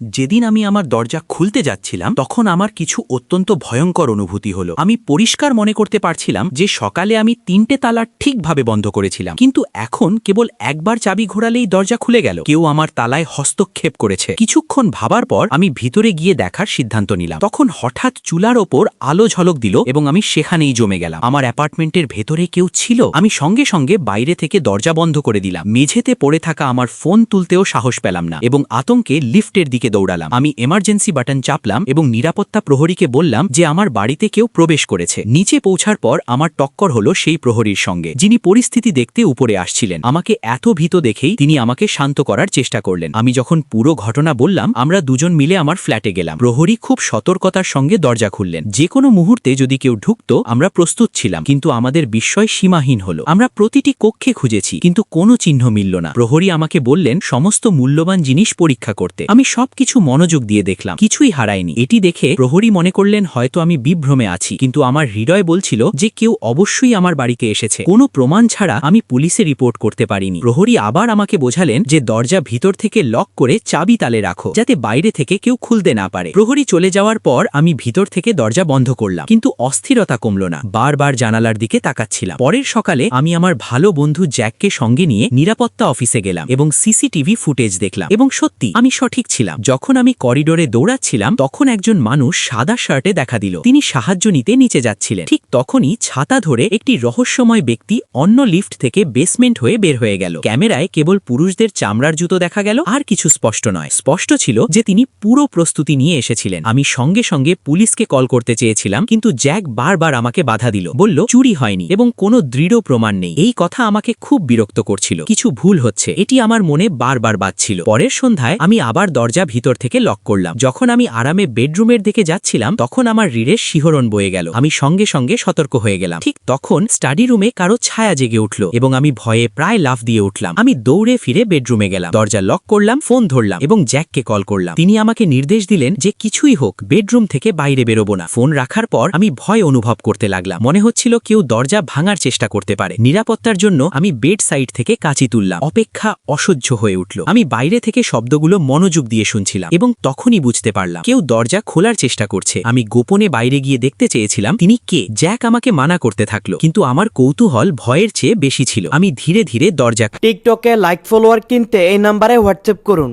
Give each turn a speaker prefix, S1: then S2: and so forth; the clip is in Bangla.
S1: যেদিন আমি আমার দরজা খুলতে যাচ্ছিলাম, তখন আমার কিছু অত্যন্ত ভয়ঙ্কর অনুভূতি হলো। আমি পরিষ্কার মনে করতে পারছিলাম যে সকালে আমি তিনটে তালা ঠিকভাবে বন্ধ করেছিলাম। কিন্তু এখন কেবল একবার চাবি ঘোরালেই দরজা খুলে গেল। কেউ আমার তালায় হস্তক্ষেপ করেছে। কিছুক্ষণ ভাবার পর আমি ভিতরে গিয়ে দেখার সিদ্ধান্ত নিলাম। তখন হঠাৎ চুলার ওপর আলো ঝলক দিল এবং আমি সেখানেই জমে গেলাম। আমার অ্যাপার্টমেন্টের ভেতরে কেউ ছিল। আমি সঙ্গে সঙ্গে বাইরে থেকে দরজা বন্ধ করে দিলাম। মেঝেতে পড়ে থাকা আমার ফোন তুলতেও সাহস পেলাম না এবং আতঙ্কে লিফটের দিকে দৌড়ালাম। আমি এমার্জেন্সি বাটন চাপলাম এবং নিরাপত্তা প্রহরীকে বললাম যে আমার বাড়িতে কেউ প্রবেশ করেছে। নিচে পৌঁছার পর আমার টক্কর হলো সেই প্রহরীর সঙ্গে, যিনি পরিস্থিতি দেখতে উপরে আসছিলেন। আমাকে এত ভীত দেখেই তিনি আমাকে শান্ত করার চেষ্টা করলেন। আমি যখন পুরো ঘটনা বললাম, আমরা দুজন মিলে আমার ফ্ল্যাটে গেলাম। প্রহরী খুব সতর্কতার সঙ্গে দরজা খুললেন। যে কোনো মুহূর্তে যদি কেউ ঢুকতো, আমরা প্রস্তুত ছিলাম, কিন্তু আমাদের বিস্ময় সীমাহীন হলো। আমরা প্রতিটি কক্ষে খুঁজেছি, কিন্তু কোনো চিহ্ন মিলল না। প্রহরী আমাকে বললেন, সমস্ত মূল্যবান জিনিস পরীক্ষা করতে। আমি সবকিছু মনোযোগ দিয়ে দেখলাম। কিছুই হারায়নি। এটি দেখে প্রহরী মনে করলেন, হয়তো আমি বিভ্রমে আছি। কিন্তু আমার হৃদয় বলছিল যে কেউ অবশ্যই আমার বাড়িতে এসেছে। কোনো প্রমাণ ছাড়া আমি পুলিশে রিপোর্ট করতে পারিনি। প্রহরী আবার আমাকে বোঝালেন যে দরজা ভিতর থেকে লক করে চাবি তালে রাখো, যাতে বাইরে থেকে কেউ খুলতে না পারে। প্রহরী চলে যাওয়ার পর আমি ভিতর থেকে দরজা বন্ধ করলাম, কিন্তু অস্থিরতা কমল না। বারবার জানালার দিকে তাকাচ্ছিলাম। পরের সকালে আমি আমার ভালো বন্ধু জ্যাককে সঙ্গে নিয়ে নিরাপত্তা অফিসে গেলাম এবং সিসিটিভি ফুটেজ দেখলাম এবং সত্যি আমি সঠিক ছিলাম। যখন আমি করিডোরে দৌড়াচ্ছিলাম, তখন একজন মানুষ সাদা শার্টে দেখা দিল। তিনি সাহায্য নিতে নিচে যাচ্ছিলেন। ঠিক তখনই ছাতা ধরে একটি রহস্যময় ব্যক্তি অন্য লিফট থেকে বেসমেন্ট হয়ে বের হয়ে গেল। ক্যামেরায় কেবল পুরুষদের চামড়ার জুতো দেখা গেল, আর কিছু স্পষ্ট নয়। স্পষ্ট ছিল যে তিনি পুরো প্রস্তুতি নিয়ে এসেছিলেন। আমি সঙ্গে সঙ্গে পুলিশকে কল করতে চেয়েছিলাম, কিন্তু জ্যাক বারবার আমাকে বাধা দিল। বলল, চুরি হয়নি এবং কোনো দৃঢ় প্রমাণ নেই। এই কথা আমাকে খুব বিরক্ত করছিল। কিছু ভুল হচ্ছে। এটি আমার মনে বারবার বাজছিল। পরের সন্ধ্যায় আমি আবার দরজা ভিতর থেকে লক করলাম। যখন আমি আরামে বেডরুমের দিকে যাচ্ছিলাম, তখন আমার রিড়ের শিহরণ বয়ে গেল। আমি সঙ্গে সঙ্গে সতর্ক হয়ে গেলাম। ঠিক তখন স্টাডি রুমে কারও ছায়া জেগে উঠল এবং আমি ভয়ে প্রায় লাফ দিয়ে উঠলাম। আমি দৌড়ে ফিরে বেডরুমে গেলাম। দরজা লক করলাম ফোন ধরলাম এবং জ্যাককে কল করলাম। তিনি আমাকে নির্দেশ দিলেন যে কিছুই হোক বেডরুম থেকে বাইরে বেরোবো না। ফোন রাখার পর আমি ভয় অনুভব করতে লাগলাম। মনে হচ্ছিল কেউ দরজা ভাঙার চেষ্টা করতে পারে। নিরাপত্তার জন্য আমি বেড সাইড থেকে কাঁচি তুললাম। অপেক্ষা অসহ্য হয়ে উঠল। আমি বাইরে থেকে শব্দগুলো মনোযোগ দিয়ে শুনছিলাম এবং তখনই বুঝতে পারলাম, কেউ দরজা খোলার চেষ্টা করছে। আমি গোপনে বাইরে গিয়ে দেখতে চেয়েছিলাম, তিনি কে? জ্যাক আমাকে মানা করতে থাকল, কিন্তু আমার কৌতূহল ভয়ের চেয়ে বেশি ছিল। আমি ধীরে ধীরে দরজা
S2: টিকটকে লাইক ফলোয়ার কিনতে এই নাম্বারে হোয়াটসঅ্যাপ করুন।